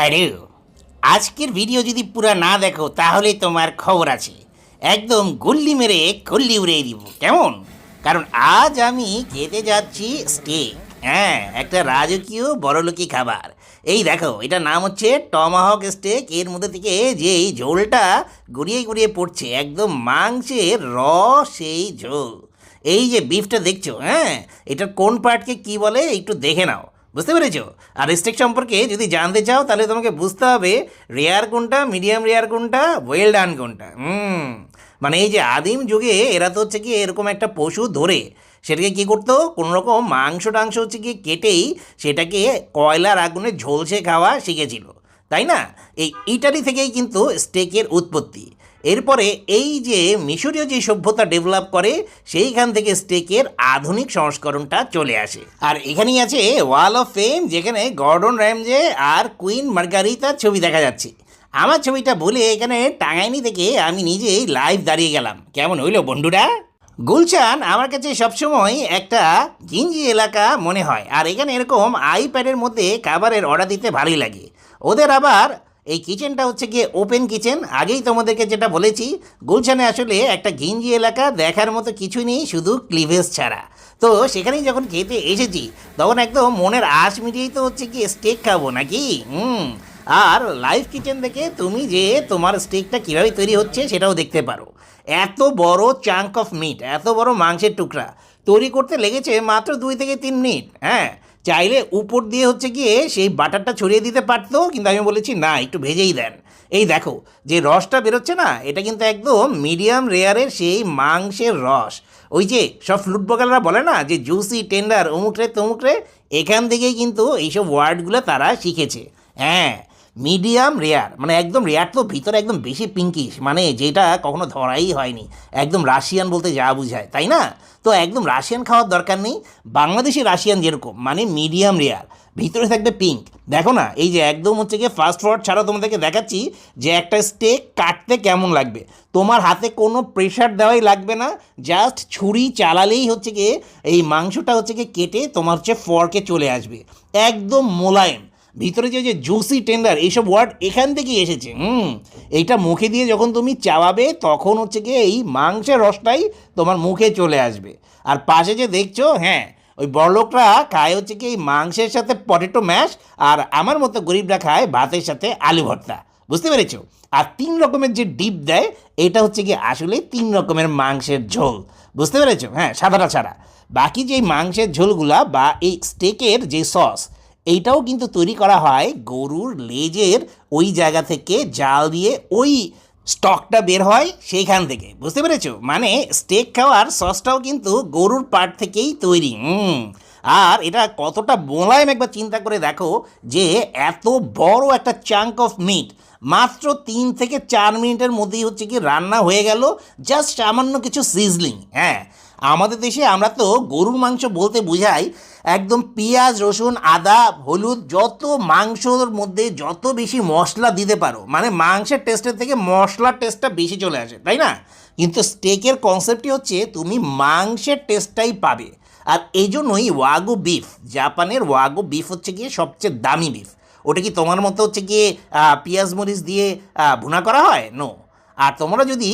Hello আজকের video যদি পুরা না দেখো, তাহলে তোমার খবর আছে। একদম গুল্লি মেরে খুল্লি উড়িয়ে দিব, কেমন? কারণ আজ আমি খেতে যাচ্ছি স্টেক হ্যাঁ একটা রাজকীয় বড়লোকি খাবার। এই দেখো এটা নাম হচ্ছে টমাহক স্টেক এর মধ্যে থেকে যে এই ঝোলটা গড়িয়ে গড়িয়ে পড়ছে, একদম মাংসের র সেই ঝোল। এই যে বিফটা দেখছ হ্যাঁ এটার কোন পার্টকে কি বলে, একটু দেখে নাও। বুঝতে পেরেছ? আর স্টেক সম্পর্কে যদি জানতে চাও, তাহলে তোমাকে বুঝতে হবে রেয়ার কোনটা মিডিয়াম রেয়ার কোনটা ওয়েল ডান কোনটা। হুম। মানে এই যে আদিম যুগে এরা তো হচ্ছে কি এরকম একটা পশু ধরে, সেটাকে কী করতো? কোনো রকম মাংস টাংস হচ্ছে কি কেটেই সেটাকে কয়লার আগুনে ঝলসে খাওয়া শিখেছিল। তাই না? এই ইটালি থেকেই কিন্তু স্টেকের উৎপত্তি। এরপরে এই যে মিশরীয় যে সভ্যতা ডেভেলপ করে, সেইখান থেকে স্টেকের আধুনিক সংস্করণটা চলে আসে। আর এখানেই আছে ওয়াল অফ ফেম যেখানে গর্ডন র্যামজে আর কুইন মার্গারিতার ছবি দেখা যাচ্ছে। আমার ছবিটা বলে এখানে টাঙাইনি থেকে আমি নিজেই লাইভ দাঁড়িয়ে গেলাম। কেমন হইল বন্ধুরা? গুলশান আমার কাছে সবসময় একটা গিঞ্জি এলাকা মনে হয়। আর এখানে এরকম আইপ্যাডের মধ্যে খাবারের অর্ডার দিতে ভালোই লাগে। ওদের আবার এই কিচেনটা হচ্ছে গিয়ে ওপেন কিচেন আগেই তোমাদেরকে যেটা বলেছি, গুলশানে আসলে একটা গিঞ্জি এলাকা, দেখার মতো কিছু নেই, শুধু ক্লিভেজ ছাড়া। তো সেখানেই যখন খেতে এসেছি, তখন একদম মনের আশ মিটিয়েই তো হচ্ছে কি স্টেক খাব নাকি? হুম। আর লাইভ কিচেন থেকে তুমি যে তোমার স্টেকটা কীভাবে তৈরি হচ্ছে সেটাও দেখতে পারো। এত বড় চাঙ্ক অফ মিট এত বড় মাংসের টুকরা। তৈরি করতে লেগেছে মাত্র দুই থেকে তিন মিনিট হ্যাঁ। চাইলে উপর দিয়ে হচ্ছে গিয়ে সেই বাটারটা ছড়িয়ে দিতে পারতো, কিন্তু আমি বলেছি, না, একটু ভেজেই দেন। এই দেখো, যে রসটা বেরোচ্ছে না, এটা কিন্তু একদম মিডিয়াম রেয়ারের সেই মাংসের রস। ওই যে সব ফ্লুট বকালরা বলে না, যে জুসি, টেন্ডার, অমুক রে, তমুক রে, এখান থেকেই কিন্তু এইসব ওয়ার্ডগুলো তারা শিখেছে। হ্যাঁ মিডিয়াম রেয়ার মানে একদম রেয়ার তো ভিতরে একদম বেশি পিঙ্কিশ মানে যেটা কখনো ধরাই হয়নি। একদম রাশিয়ান বলতে যা বুঝায়, তাই না? তো একদম রাশিয়ান খাওয়ার দরকার নেই। বাংলাদেশি রাশিয়ান যেরকম মানে মিডিয়াম রেয়ার ভিতরে থাকবে পিঙ্ক দেখো না, এই যে একদম হচ্ছে গিয়ে ফাস্ট ফরওয়ার্ড ছাড়া তোমাদেরকে দেখাচ্ছি যে একটা স্টেক কাটতে কেমন লাগবে। তোমার হাতে কোনো প্রেশার দেওয়াই লাগবে না জাস্ট ছুরি চালালেই হচ্ছে গিয়ে এই মাংসটা হচ্ছে গিয়ে কেটে তোমার হচ্ছে ফর্কে চলে আসবে। একদম মোলায়েম। ভিতরে যে যে জুসি টেন্ডার এইসব ওয়ার্ড এখান থেকেই এসেছে, হুম? এইটা মুখে দিয়ে যখন তুমি চাওয়াবে, তখন হচ্ছে গিয়ে এই মাংসের রসটাই তোমার মুখে চলে আসবে। আর পাশে যে দেখছ হ্যাঁ ওই বড়লোকরা খায় হচ্ছে কি এই মাংসের সাথে পটেটো ম্যাশ আর আমার মতো গরিবরা খায় ভাতের সাথে আলু ভর্তা। বুঝতে পেরেছ? আর তিন রকমের যে ডিপ দেয়, এটা হচ্ছে কি আসলে তিন রকমের মাংসের ঝোল। বুঝতে পেরেছ? হ্যাঁ সাদাটা ছাড়া। বাকি যে মাংসের ঝোলগুলা বা এই স্টেকের যে সস এইটাও কিন্তু তৈরি করা হয় গরুর লেজের ওই জায়গা থেকে জাল দিয়ে ওই স্টকটা বের হয় সেইখান থেকে। বুঝতে পেরেছ? মানে স্টেক খাওয়ার সসটাও কিন্তু গরুর পাট থেকেই তৈরি। আর এটা কতটা মোলায়েম একবার চিন্তা করে দেখো যে এত বড় একটা চাঙ্ক অফ মিট মাত্র তিন থেকে চার মিনিটের মধ্যেই হচ্ছে কি রান্না হয়ে গেল জাস্ট সামান্য কিছু সিজলিং হ্যাঁ। আমাদের দেশে আমরা তো গরুর মাংস বলতে বোঝাই একদম পেঁয়াজ, রসুন, আদা, হলুদ, যত মাংসর মধ্যে যত বেশি মশলা দিতে পারো মানে মাংসের টেস্টের থেকে মশলার টেস্টটা বেশি চলে আসে, তাই না? কিন্তু স্টেকের কনসেপ্টটি হচ্ছে তুমি মাংসের টেস্টটাই পাবে। আর এই জন্যই ওয়াগু বিফ জাপানের ওয়াগু বিফ হচ্ছে গিয়ে সবচেয়ে দামি বিফ ওটা কি তোমার মতো হচ্ছে গিয়ে পেঁয়াজ মরিচ দিয়ে ভুনা করা হয়? নো আর তোমরা যদি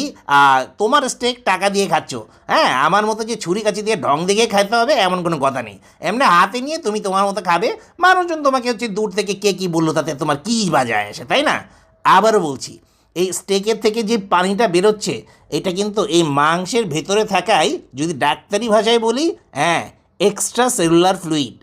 তোমার স্টেক টাকা দিয়ে খাচ্ছ হ্যাঁ আমার মতো যে ছুরি কাচি দিয়ে ঢং দেখে খাইতে হবে, এমন কোনো কথা নেই। এমনি হাতে নিয়ে তুমি তোমার মতো খাবে, মানুষজন তোমাকে হচ্ছে দূর থেকে কে কী বলল তাতে তোমার কী বাজায় আসে, তাই না? আবারও বলছি, এই স্টেকের থেকে যে পানিটা বেরোচ্ছে, এটা কিন্তু এই মাংসের ভেতরে থাকাই, যদি ডাক্তারি ভাষায় বলি হ্যাঁ এক্সট্রা সেলুলার ফ্লুইড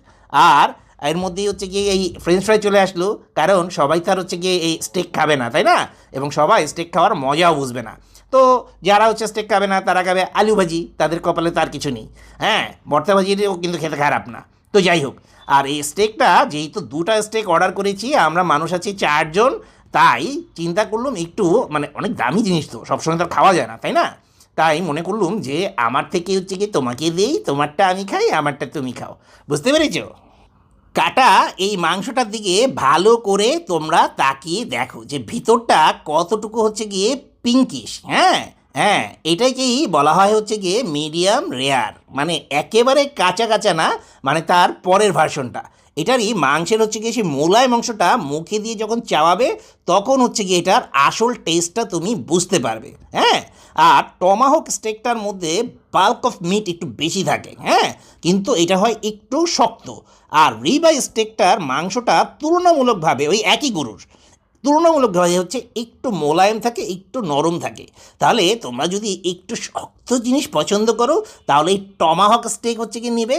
আর এর মধ্যেই হচ্ছে গিয়ে এই ফ্রেঞ্চ ফ্রাই চলে আসলো, কারণ সবাই তার হচ্ছে গিয়ে এই স্টেক খাবে না, তাই না? এবং সবাই স্টেক খাওয়ার মজাও বুঝবে না। তো যারা হচ্ছে স্টেক খাবে না, তারা খাবে আলু ভাজি, তাদের কপালে তার কিছু নেই। হ্যাঁ ভর্তা ভাজিও কিন্তু খেতে খারাপ না। তো যাই হোক, আর এই স্টেকটা যেহেতু দুটা স্টেক অর্ডার করেছি, আমরা মানুষ আছি চারজন, তাই চিন্তা করলাম একটু মানে অনেক দামি জিনিস তো, সবসময় তো খাওয়া যায় না, তাই না? তাই মনে করলুম যে আমার থেকে হচ্ছে কি তোমাকে দেই, তোমারটা আমি খাই, আমারটা তুমি খাও। বুঝতে পেরেছ? কাটা, এই মাংসটার দিকে ভালো করে তোমরা তাকিয়ে দেখো যে ভিতরটা কতটুকু হচ্ছে গিয়ে পিঙ্কিশ হ্যাঁ? হ্যাঁ এটাকেই বলা হয় হচ্ছে গিয়ে মিডিয়াম রেয়ার মানে একেবারে কাঁচা কাঁচা না মানে তার পরের ভার্সনটা এটারই মাংসের হচ্ছে গিয়ে সেই মোলায় মাংসটা মুখে দিয়ে যখন চাওয়াবে, তখন হচ্ছে গিয়ে এটার আসল টেস্টটা তুমি বুঝতে পারবে হ্যাঁ? আর টমাহক স্টেকটার মধ্যে বাল্ক অফ মিট একটু বেশি থাকে হ্যাঁ? কিন্তু এটা হয় একটু শক্ত। আর রিবাই স্টেকটার মাংসটা তুলনামূলকভাবে ওই একই গরুর। তুলনামূলকভাবে হচ্ছে একটু মোলায়েম থাকে, একটু নরম থাকে। তাহলে তোমরা যদি একটু শক্ত জিনিস পছন্দ করো, তাহলে এই টমাহক স্টেক হচ্ছে কি নেবে।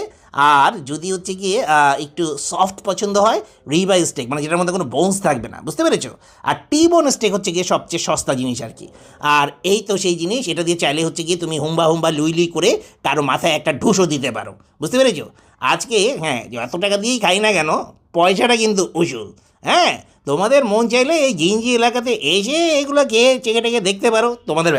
আর যদি হচ্ছে গিয়ে একটু সফট পছন্দ হয় রিবাই স্টেক মানে যেটার মধ্যে কোনো বোনস থাকবে না। বুঝতে পেরেছ? আর টি বোন স্টেক হচ্ছে গিয়ে সবচেয়ে সস্তা জিনিস আর কি। আর এই তো সেই জিনিস, এটা দিয়ে চাইলে হচ্ছে গিয়ে তুমি হুম্বা হুম্বা লুই লুই করে কারও মাথায় একটা ঢুসও দিতে পারো। বুঝতে পেরেছ? আজকে হ্যাঁ এত টাকা দিয়েই খাই না কেন, পয়সাটা কিন্তু উসুল। হ্যাঁ? তোমাদের মন চাইলে এই জিঞ্জি এলাকাতে এসে এগুলো খেয়ে চেকে টেকে দেখতে পারো তোমাদের